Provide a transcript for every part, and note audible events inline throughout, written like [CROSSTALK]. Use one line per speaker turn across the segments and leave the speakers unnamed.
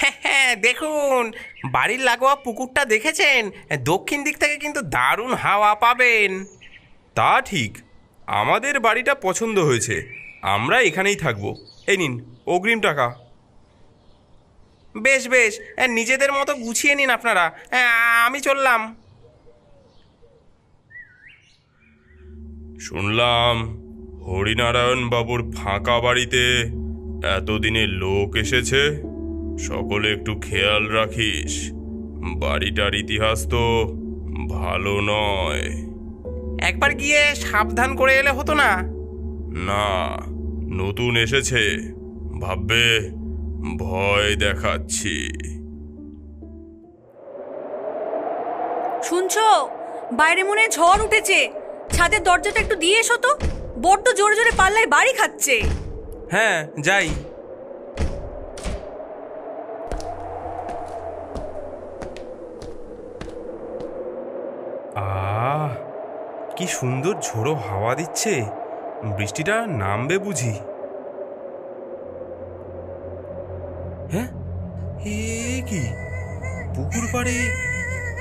হ্যাঁ দেখুন। বাড়ির লাগোয়া পুকুরটা দেখেছেন? দক্ষিণ দিক থেকে কিন্তু দারুণ হাওয়া পাবেন।
তা ঠিক, আমাদের বাড়িটা পছন্দ হয়েছে। আমরা এখানেই থাকব। এই নিন, অগ্রিম টাকা।
বেশ বেশ, নিজেদের মতো গুছিয়ে নিন আপনারা। আমি চললাম।
শুনলাম হরিনারায়ণ বাবুর ফাঁকা বাড়িতে এতদিনে লোক এসেছে। সকলে একটু খেয়াল রাখিস। বাড়িটার ইতিহাস তো ভালো নয়।
একবার গিয়ে সাবধান করে এলে হতো না?
না নতুন এসেছে। ভাববে ভয় দেখাচ্ছি।
শুনছো? বাইরে মনে ঝড় উঠেছে। ছাদের দরজাটা একটু দিয়ে এসো তো। বড্ড জোরে জোরে পাল্লায় বাড়ি খাচ্ছে।
হ্যাঁ যাই। আহ, কি সুন্দর ঝোড়ো হাওয়া দিচ্ছে। বৃষ্টিটা নামবে বুঝি। হ্যাঁ? এ কি? পুকুর পাড়ে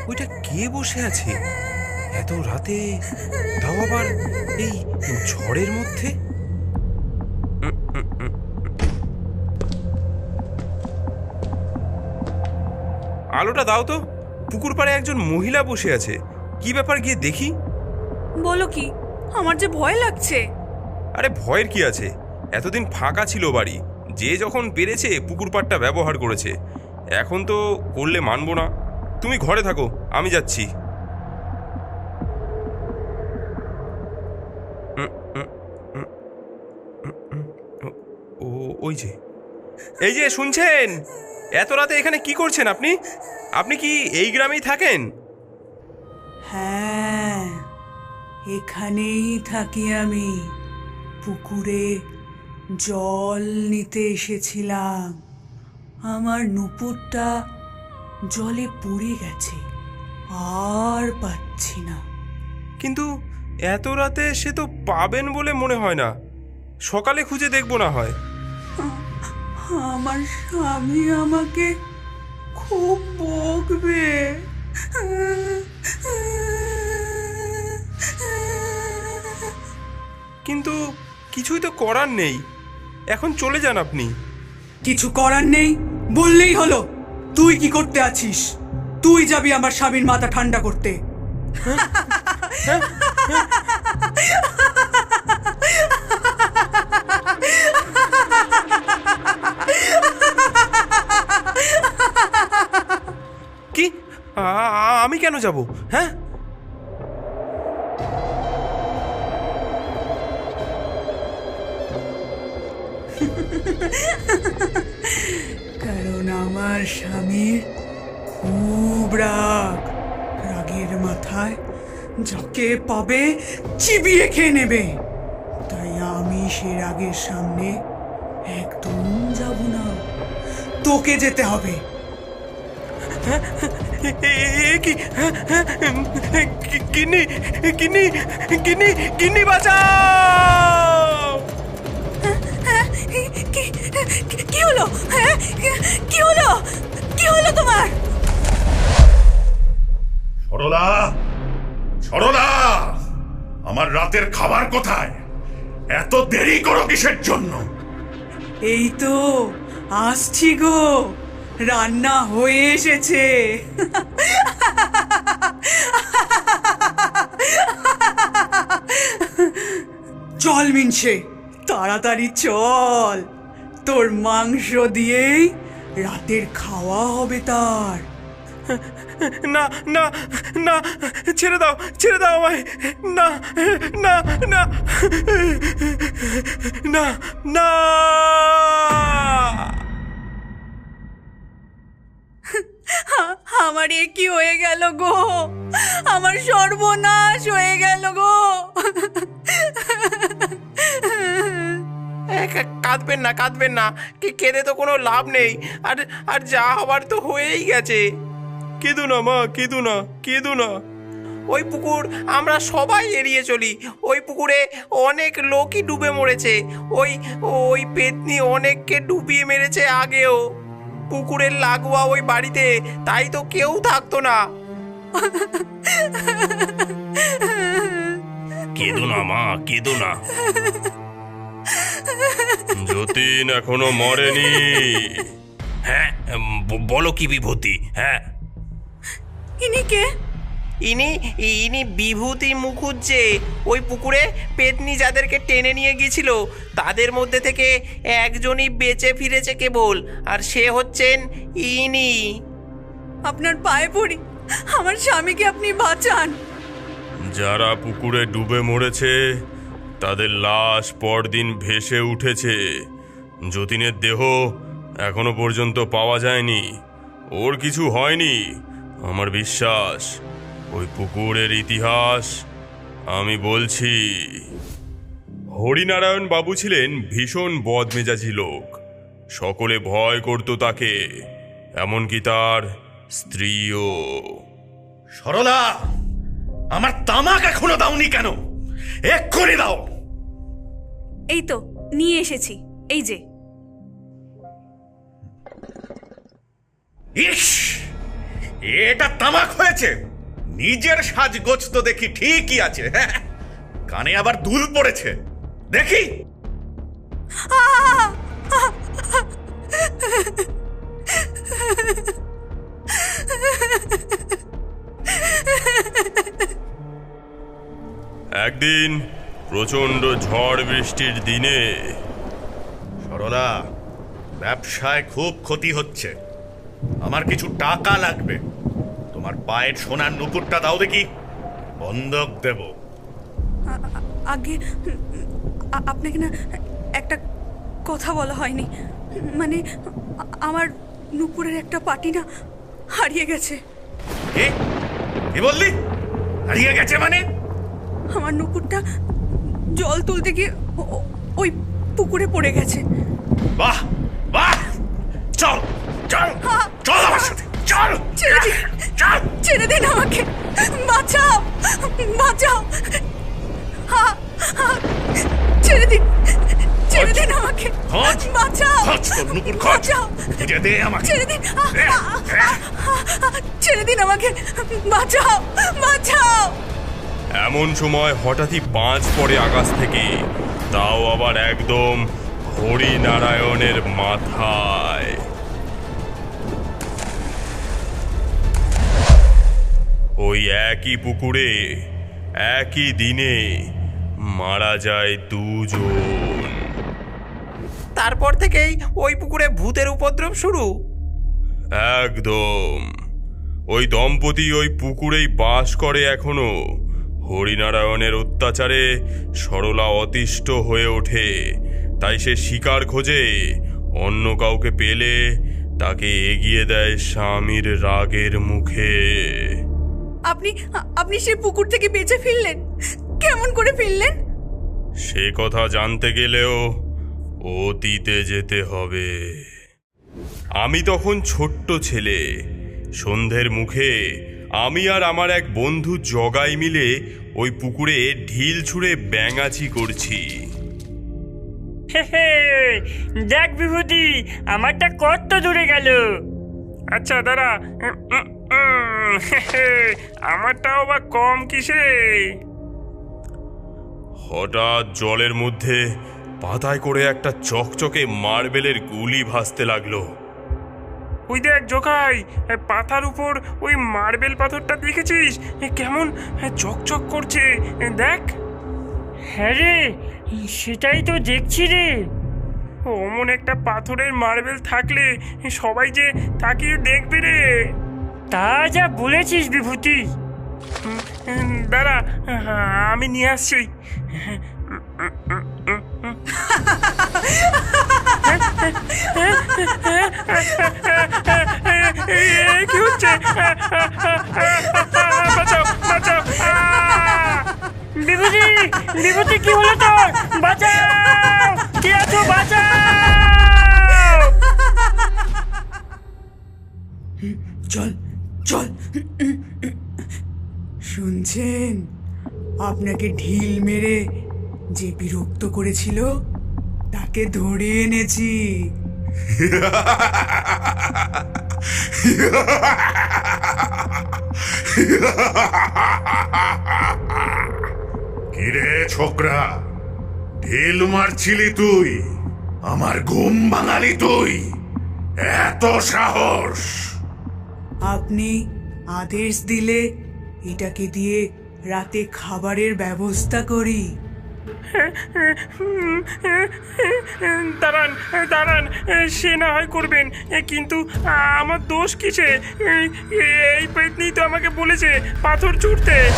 ওইটা কে বসে আছে? এত রাতে? তাও আবার এই ঝড়ের মধ্যে? আলোটা দাও তো। পুকুর পাড়ে একজন মহিলা বসে আছে। কি ব্যাপার গিয়ে দেখি?
বলো কি আমার যে ভয় লাগছে।
আরে ভয়ের কি আছে? এতদিন ফাঁকা ছিল বাড়ি। যে যখন পেরেছে পুকুর পাড়টা ব্যবহার করেছে। এখন তো করলে মানবো না। তুমি ঘরে থাকো আমি যাচ্ছি। ও ওই যে। এই যে শুনছেন? এত রাতে এখানে কি করছেন আপনি? আপনি কি এই গ্রামেই থাকেন?
এখানেই থাকি আমি। পুকুরে জল নিতে এসেছিলাম। আমার নুপুরটা জলে পড়ে গেছে আর পাচ্ছি না।
কিন্তু এত রাতে সে তো পাবেন বলে মনে হয় না। সকালে খুঁজে দেখব না হয়।
আমার স্বামী আমাকে খুব বকবে।
কিছুই তো করার নেই। এখন চলে যান আপনি।
কিছু করার নেই? বললেই হলো। তুই কি করতে আছিস? তুই যাবি আমার স্বামীর মাথা ঠান্ডা করতে।
কি? আমি কেন যাব? হ্যাঁ?
কারণ আমার স্বামীর খুব রাগ। রাগের মাথায় যাকে পাবে চিবিয়ে খেয়ে নেবে। তাই আমি সে রাগের সামনে একদম যাব না। তোকে যেতে হবে।
এ- এ- এ কি? কি- গিন্নি গিন্নি গিন্নি গিন্নি বাঁচাও!
কি হলো? হ্যাঁ? কি হলো? কি হলো তোমার?
সরলা! সরলা! আমার রাতের খাবার কোথায়? এত দেরি করো কিসের জন্য?
এই তো আসছি গো। রান্না হয়ে এসেছে। চল মিনসে তাড়াতাড়ি চল। তোর মাংস দিয়েই রাতের খাওয়া হবে তার।
না না না ছেড়ে দাও ছেড়ে দাও আমায়। না না না না না।
আমার এ কি হয়ে গেল গো? আমার সর্বনাশ হয়ে গেল গো
এ, কা- কাঁদবেন না কাঁদবেন না। কি কেঁদে তো কোনো লাভ নেই। আর আর যা হবার তো হয়েই গেছে।
কেঁদু না মা কেঁদু না কেঁদো না।
ওই পুকুর আমরা সবাই এড়িয়ে চলি। ওই পুকুরে অনেক লোকই ডুবে মরেছে। ওই ওই পেতনি অনেককে ডুবিয়ে মেরেছে আগেও। পুকুরের লাগোয়া ওই বাড়িতে তাই তো কেউ থাকতো না। কেঁদো না মা কেঁদো না।
যতীন এখনও মরেনি।
হ্যাঁ ব- বলো কি বিভূতি হ্যাঁ।
ইনি কে?
ইনি ইনি বিভূতি মুখুজ্জে ওই পুকুরে পেতনি যাদেরকে টেনে নিয়ে গিয়েছিল তাদের মধ্যে থেকে একজনই বেঁচে ফিরেছে কেবল আর সে হচ্ছেন ইনি।
আপনার পায়ে পড়ি আমার স্বামীকে আপনি বাঁচান।
যারা পুকুরে ডুবে মরেছে তাদের লাশ পরদিন ভেসে উঠেছে। যতীনের দেহ এখনও পর্যন্ত পাওয়া যায়নি। ওর কিছু হয়নি, আমার বিশ্বাস। ওই পুকুরের ইতিহাস আমি বলছি। হরিনারায়ণ বাবু ছিলেন ভীষণ বদমেজাজি লোক। সকলে ভয় করত তাকে, এমনকি তার স্ত্রীও।
সরলা, আমার তামাক এখনও দাওনি কেন? এক্ষুনি দাও।
এই তো নিয়ে এসেছি। এই যে।
ইস এটা তামাক হয়েছে। নিজের সাজগোজ তো দেখি ঠিকই আছে। হ্যাঁ কানে আবার দুল পড়েছে। দেখি। [LAUGHS]
একদিন প্রচণ্ড ঝড় বৃষ্টির দিনে
সরলা ব্যবসায় খুব ক্ষতি হচ্ছে। আমার কিছু টাকা লাগবে। তোমার পায়ের সোনার নুপুরটা দাও দেখি। বন্ধক দেব।
আগে আপনাকে না একটা কথা বলা হয়নি। মানে আমার নুপুরের একটা পাটি না হারিয়ে গেছে।
কি বললি? হারিয়ে গেছে মানে?
আমার নুপুরটা জল তুলতে গিয়ে ওই পুকুরে পড়ে গেছে।
বাহ বাহ! চল চল চল আমার সাথে চল!
ছেড়ে দিন
চল!
ছেড়ে দিন আমাকে। বাঁচাও বাঁচাও। ছেড়ে দিন ছেড়ে দিন আমাকে। বাঁচাও
নুপুর
বাঁচাও।
খুঁজে দে আমাকে।
ছেড়ে দিন। আ, আ, ছেড়ে দিন আমাকে। বাঁচাও বাঁচাও।
এমন সময় হঠাৎই পাঁচ পড়ে আকাশ থেকে। তাও আবার একদম হরিনারায়ণের মাথায়। ওই একই পুকুরে একই দিনে মারা যায় দুজন।
তারপর থেকেই ওই পুকুরে ভূতের উপদ্রব শুরু।
একদম। ওই দম্পতি ওই পুকুরেই বাস করে এখনও। হরিনারায়ণের অত্যাচারে সরলা অতিষ্ঠ হয়ে ওঠে। তাই সে শিকার খোঁজে। অন্য কাউকে পেলে তাকে এগিয়ে দেয় স্বামীর রাগের মুখে।
আপনি আপনি সে পুকুর থেকে বেঁচে ফিরলেন? কেমন করে ফিরলেন?
সে কথা জানতে গেলেও অতীতে যেতে হবে। আমি তখন ছোট্ট ছেলে। সন্ধ্যের মুখে আমি আর আমার এক বন্ধু জগাই মিলে ওই পুকুরে ঢিল ছুঁড়ে ব্যাঙাচি করছি।
দেখ বিভূতি আমারটা কত দূরে গেল।
আচ্ছা দাঁড়া। আমারটাও বা কম কিসে? হঠাৎ জলের মধ্যে পাতায় করে একটা চকচকে মার্বেলের গুলি ভাসতে লাগল।
ওই দেখ জোকাই পাথার উপর ওই মার্বেল পাথরটা দেখেছিস? কেমন চকচক করছে দেখ।
হ্যাঁ রে সেটাই তো দেখছি রে।
অমন একটা পাথরের মার্বেল থাকলে সবাই যে তাকিয়ে দেখবে রে।
তা যা বলেছিস বিভূতি।
দাঁড়া আমি নিয়ে আসছি। হচ্ছে
বিভূতি বিভূতি কি হলো তোর কে আছো বাঁচাও
চল চল। শুনছেন? আপনাকে ঢিল মেরে যে বিরক্ত করেছিল তাকে ধরে এনেছি।
কিরে ছোকরা ঢিল মারছিলি তুই? আমার ঘুম ভাঙালি তুই? এত সাহস!
আপনি আদেশ দিলে এটাকে দিয়ে রাতে খাবারের ব্যবস্থা করি।
দাঁড়ান দাঁড়ান সে না হয় করবেন। কিন্তু আমার দোষ কিসে? এই পেতনি তো আমাকে বলেছে পাথর ছুটতে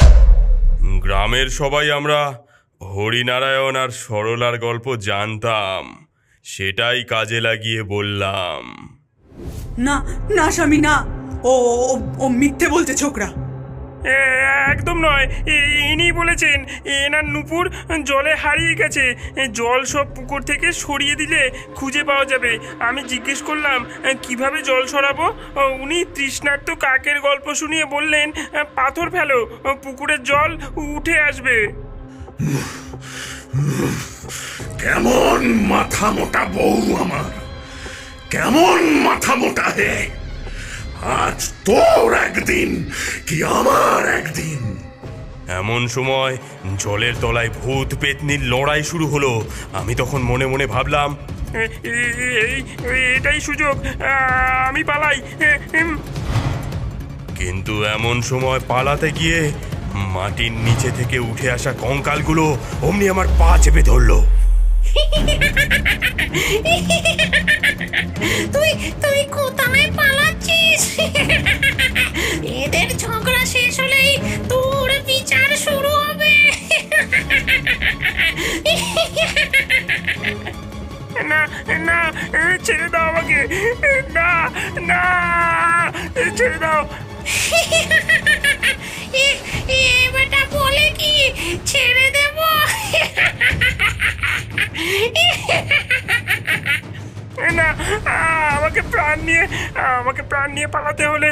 গ্রামের সবাই আমরা হরিনারায়ণ আর সরলার গল্প জানতাম। সেটাই কাজে লাগিয়ে বললাম।
না না স্বামী না। ও ও- মিথ্যে বলছে ছোকরা।
একদম নয়। ইনি বলেছেন, এনার নুপুর জলে হারিয়ে গেছে। জল সব পুকুর থেকে সরিয়ে দিলে খুঁজে পাওয়া যাবে। আমি জিজ্ঞেস করলাম কীভাবে জল সরাবো? উনি তৃষ্ণার্ত কাকের গল্প শুনিয়ে বললেন পাথর ফেলো পুকুরের জল উঠে আসবে।
কেমন মাথা মোটা বউ আমার। কেমন মাথা মোটা হে। আজ তোর একদিন কি আমার একদিন?
এমন সময় জলের তলায় ভূত পেতনির লড়াই শুরু হলো। আমি তখন মনে মনে ভাবলাম
এটাই সুযোগ আমি পালাই।
কিন্তু এমন সময় পালাতে গিয়ে মাটির নিচে থেকে উঠে আসা কঙ্কালগুলো অমনি আমার পা চেপে ধরলো।
তুই তুই কোথায় পালাচ্ছিস? এদের ঝগড়া শেষ হলেই তোর বিচার শুরু হবে।
না না ছেড়ে দাও আমাকে। না না ছেড়ে দাও।
এ এ বেটা বলে
প্রাণ নিয়ে আমাকে প্রাণ নিয়ে পালাতে হলে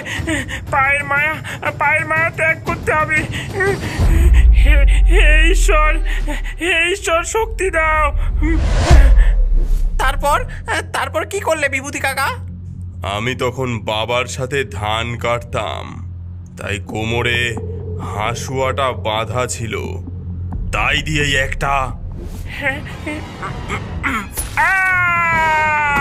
পায়ের মায়া পায়ের মায়া ত্যাগ করতে হবে। হে হে ঈশ্বর হে ঈশ্বর শক্তি দাও।
তারপর তারপর কি করলে বিভূতি কাকা?
আমি তখন বাবার সাথে ধান কাটতাম। তাই কোমরে হাসুয়াটা বাঁধা ছিল। তাই দিয়েই একটা
আ!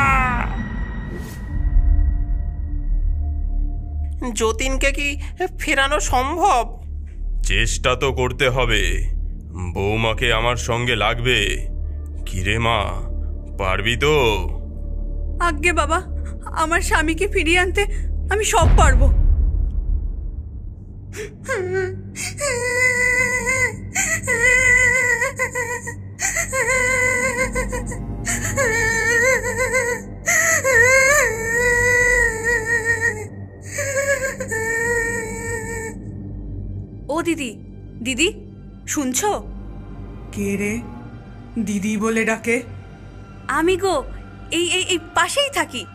যতীনকে কি ফেরানো সম্ভব?
চেষ্টা তো করতে হবে। বৌমাকে আমার সঙ্গে লাগবে। কিরে মা পারবি তো?
আজ্ঞে বাবা আমার স্বামীকে ফিরিয়ে আনতে আমি সব পারব। [LAUGHS] ও দিদি দিদি শুনছো?
কে রে দিদি বলে ডাকে।
আমি গো এই এই এই পাশেই থাকি।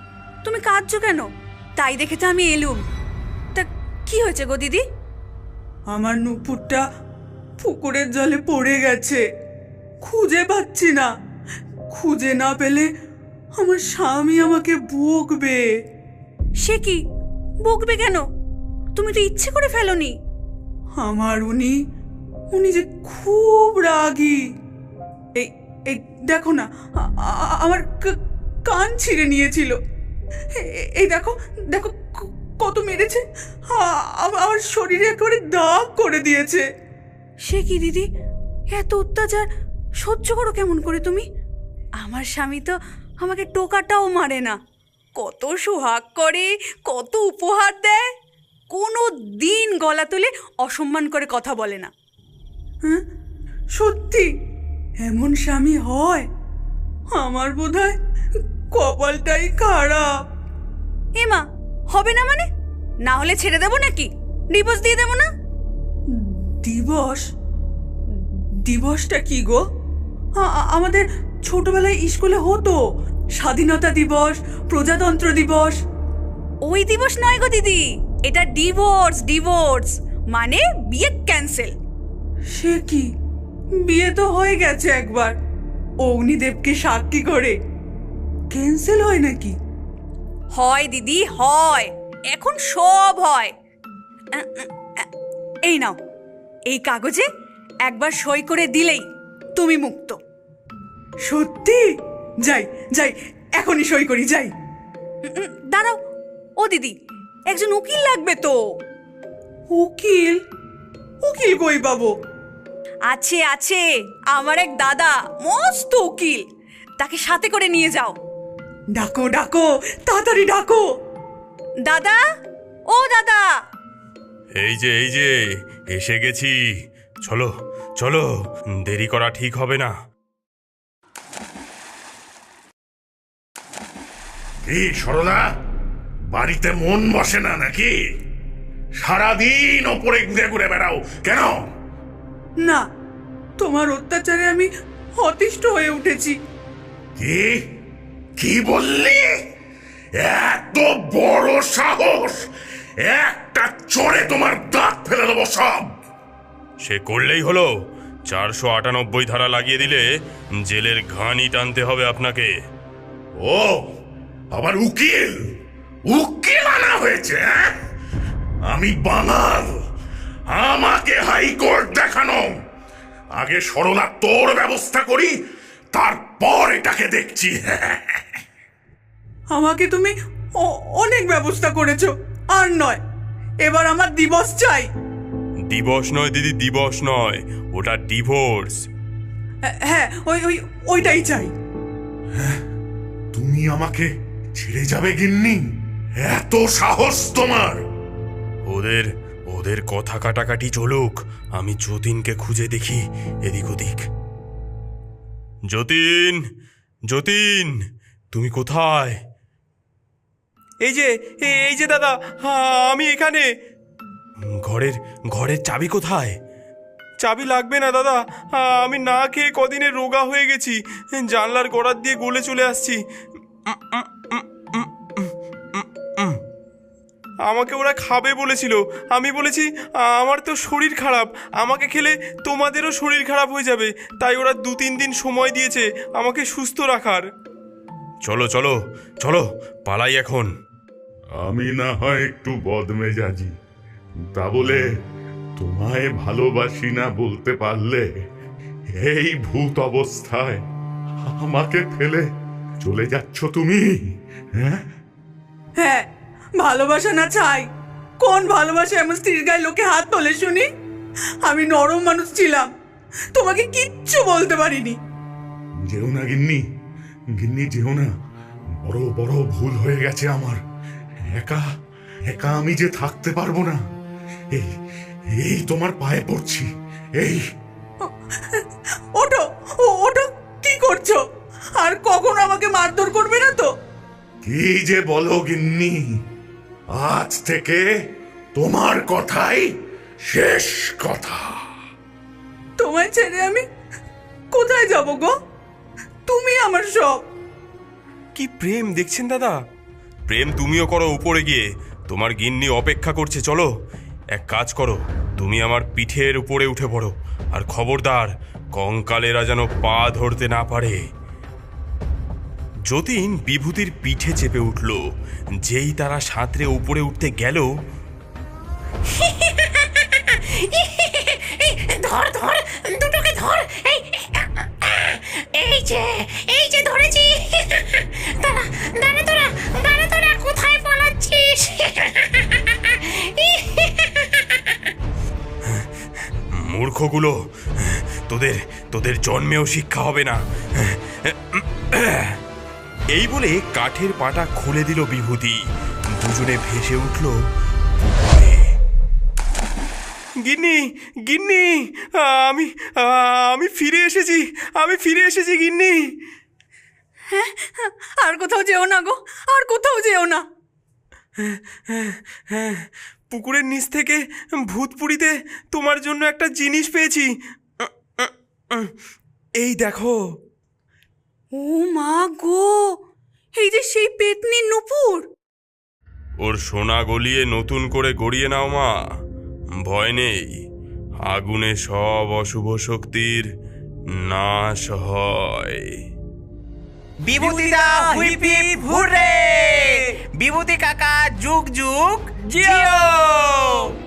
তুমি কাঁদছো কেন? তাই দেখে তো আমি এলুম। তা কি হয়েছে গো দিদি?
আমার নুপুরটা পুকুরের জলে পড়ে গেছে। খুঁজে পাচ্ছি না। খুঁজে না পেলে আমার স্বামী আমাকে বকবে।
সে কি? বকবে কেন? তুমি তো ইচ্ছে করে ফেলোনি।
আমার উনি উনি যে খুব রাগী। এই এই দেখো না আমার কান ছিঁড়ে নিয়েছিল। এই দেখো দেখো কত মেরেছে। আমার শরীরে একেবারে দাগ করে দিয়েছে।
সে কি দিদি? এত অত্যাচার সহ্য করো কেমন করে তুমি? আমার স্বামী তো আমাকে টোকাটাও মারে না। কত সোহাগ করে কত উপহার দেয়। কোনো দিন গলা তুলে অসম্মান করে কথা বলে না।
হ্যাঁ? সত্যি? এমন স্বামী হয়? আমার বোধহয় কপালটাই খারাপ।
এমা, হবে না মানে? না হলে ছেড়ে দেবো নাকি? ডিভোর্স দিয়ে দেবো না?
দিবস দিবসটা কি গো? আমাদের ছোটবেলায় স্কুলে হতো। স্বাধীনতা দিবস, প্রজাতন্ত্র দিবস।
ওই দিবস নয় গো দিদি। এটা ডিভোর্স ডিভোর্স মানে বিয়ে ক্যান্সেল
সে কি? বিয়ে তো হয়ে গেছে একবার। অগ্নিদেবকে সাক্ষী করে। ক্যান্সেল হয় নাকি?
হয় দিদি হয়। এখন সব হয়। এই নাও। এই কাগজে একবার সই করে দিলেই তুমি মুক্ত।
সত্যি? যাই যাই এখনই সই করি যাই।
দাঁড়াও। ও দিদি একজন উকিল লাগবে তো।
উকিল? উকিল কই পাবো?
আছে আছে আমার এক দাদা মস্ত উকিল। তাকে সাথে করে নিয়ে যাও।
ডাকো ডাকো তাড়াতাড়ি ডাকো।
দাদা? ও দাদা!
এই যে এই যে এসে গেছি। চলো চলো দেরি করা ঠিক হবে না।
কি সরলা! বাড়িতে মন বসে না নাকি? সারাদিন ওপরে ঘুরে ঘুরে বেড়াও কেন?
না তোমার অত্যাচারে আমি অতিষ্ঠ হয়ে উঠেছি।
কি? কি বললি? এত বড় সাহস! একটা চড়ে তোমার দাঁত ফেলে দেবো সব!
সে করলেই হলো। চারশো আটানব্বই ধারা লাগিয়ে দিলে জেলের ঘানি টানতে হবে আপনাকে।
ও আবার উকিল! উকিল আনা হয়েছে হ্যাঁ? আমি বাঙাল। আমাকে হাইকোর্ট দেখানো। আগে সরলা তোর ব্যবস্থা করি তারপর এটাকে দেখছি। [LAUGHS]
আমাকে তুমি অনেক ব্যবস্থা করেছ আর নয়। এবার আমার দিবস চাই।
দিবস নয় দিদি দিবস নয়। ওটা ডিভোর্স।
হ্যাঁ, হ্যাঁ ওই ওই ওইটাই চাই।
তুমি আমাকে ছেড়ে যাবে গিন্নি? এত সাহস তোমার!
ওদের ওদের কথা কাটাকাটি চলুক আমি যতীনকে খুঁজে দেখি এদিক ওদিক। যতীন যতীন তুমি কোথায়?
এই যে এই যে দাদা আমি এখানে।
ঘরের ঘরের চাবি কোথায়?
চাবি লাগবে না দাদা আমি না খেয়ে কদিনে রোগা হয়ে গেছি জানলার গড়ার দিয়ে গলে চলে আসছি। আমাকে ওরা খাবে বলেছিল। আমি বলেছি আমার তো শরীর খারাপ। আমাকে খেলে তোমাদেরও শরীর খারাপ হয়ে যাবে। তাই ওরা দু তিন দিন সময় দিয়েছে আমাকে সুস্থ রাখার।
চলো চলো চলো পালাই এখন।
আমি না হয় একটু বদমেজাজি। তা বলে তোমায় ভালোবাসি না বলতে পারলে এই ভূত অবস্থায় আমাকে ফেলে চলে যাচ্ছ তুমি হ্যাঁ?
হ্যাঁ। ভালোবাসা না চাই। কোন ভালোবাসা এমন স্ত্রীর গায়ে লোকে হাত তোলে শুনি? আমি নরম মানুষ ছিলাম। তোমাকে কিচ্ছু বলতে পারিনি।
যেও না গিন্নি। গিন্নি যেও না। বড় বড় ভুল হয়ে গেছে আমার। একা একা আমি যে থাকতে পারব না। এই এই তোমার পায়ে পড়ছি। এই।
ওঠো ও ওঠো। কি করছ? আর কখনো আমাকে মারধর করবে না তো?
কি যে বলো গিন্নি। আজ থেকে তোমার কথাই শেষ কথা।
তোমায় ছেড়ে আমি কোথায় যাব গো? তুমি আমার সব।
কি প্রেম দেখছেন দাদা? প্রেম তুমিও করো উপরে গিয়ে। তোমার গিন্নি অপেক্ষা করছে চলো। এক কাজ করো তুমি আমার পিঠের উপরে উঠে পড়ো। আর খবরদার কঙ্কালেরা যেন পা ধরতে না পারে। যতীন বিভূতির পিঠে চেপে উঠল। যেই তারা সাঁতরে উপরে উঠতে গেল
ধর ধর দুটোকে ধর। এই এই যে এই যে ধরেছি। দাঁড়া দাঁড়া তোরা দাঁড়া তোরা কোথায় পালাচ্ছিস?
মূর্খগুলো তোদের তোদের জন্মেও শিক্ষা হবে না। এই বলে কাঠের পাটা খুলে দিল বিভূতি। দুজনে ভেসে উঠল।
গিন্নি গিন্নি আমি আমি ফিরে এসেছি আমি ফিরে এসেছি গিন্নি।
হ্যাঁ আর কোথাও যেও না গো আর কোথাও যেও না।
হ্যাঁ পুকুরের নিচ থেকে ভূতপুরিতে তোমার জন্য একটা জিনিস পেয়েছি। এই দেখো
ও মা গো এই যে সেই পেতনি নুপুর।
ওর সোনা গলিয়ে নতুন করে গড়িয়ে নাও মা। ভয় নেই আগুনে সব অশুভ শক্তির নাশ হয়।
বিভূতি দা হুইপ হুররে! বিভূতি কাকা যুগ যুগ জিও!